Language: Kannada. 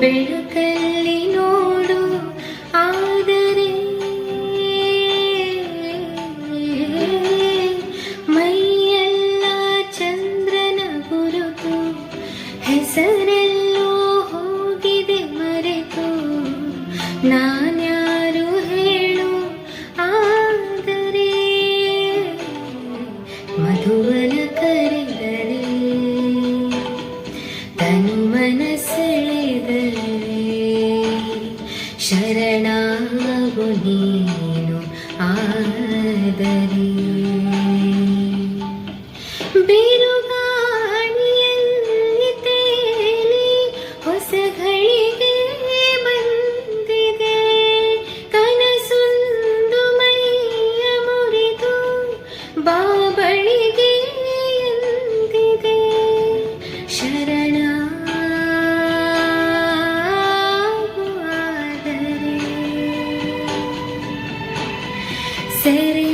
ಬೆಳಕಲ್ಲಿ ನೋಡು ಆದರೆ ಮೈಯೆಲ್ಲ ಚಂದ್ರನ ಗುರುತು ಹೆಸರೆಲ್ಲೋ ಹೋಗಿದೆ ಮರೆತು. ನಾನು ಶರಣಾಗು ನೀನು ಆದರೆ. ಬಿರುಗಾಳಿಯಲ್ಲಿ சரி